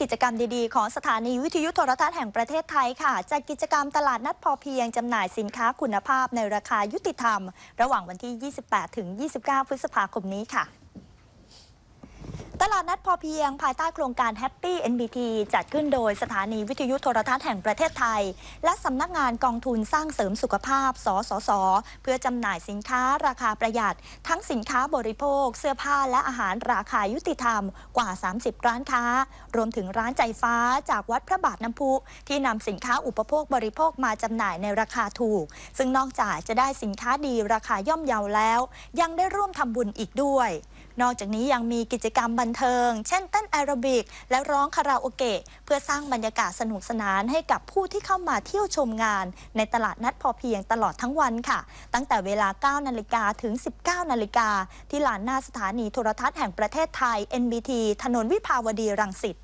กิจกรรมดีๆ ของสถานีวิทยุโทรทัศน์แห่งประเทศไทยค่ะจัดกิจกรรมตลาดนัดพอเพียงจำหน่ายสินค้าคุณภาพในราคายุติธรรม ระหว่างวันที่ 28 ถึง 29 พฤษภาคมนี้ค่ะ ตลาดนัดพอเพียงภายใต้โครงการ Happy NBT จัดขึ้นโดยสถานีวิทยุโทรทัศน์แห่งประเทศไทย และสำนักงานกองทุนสร้างเสริมสุขภาพ สสส เพื่อจำหน่ายสินค้าราคาประหยัด ทั้งสินค้าบริโภค เสื้อผ้าและอาหารราคายุติธรรมกว่า 30 ร้านค้า รวมถึงร้านใจฟ้าจากวัดพระบาทน้ำพุที่นำสินค้าอุปโภคบริโภคมาจำหน่ายในราคาถูก ซึ่งนอกจากจะได้สินค้าดีราคาย่อมเยาแล้ว ยังได้ร่วมทำบุญอีกด้วย นอกจากนี้ยังมีกิจกรรมบันเทิง เช่นเต้นแอโรบิก และร้องคาราโอเกะ เพื่อสร้างบรรยากาศสนุกสนานให้กับผู้ที่เข้ามาเที่ยวชมงาน ในตลาดนัดพอเพียงตลอดทั้งวันค่ะ ตั้งแต่เวลา 9 นาฬิกาถึง 19 นาฬิกาที่ลานหน้าสถานีโทรทัศน์แห่งประเทศไทย NBT ถนนวิภาวดีรังสิต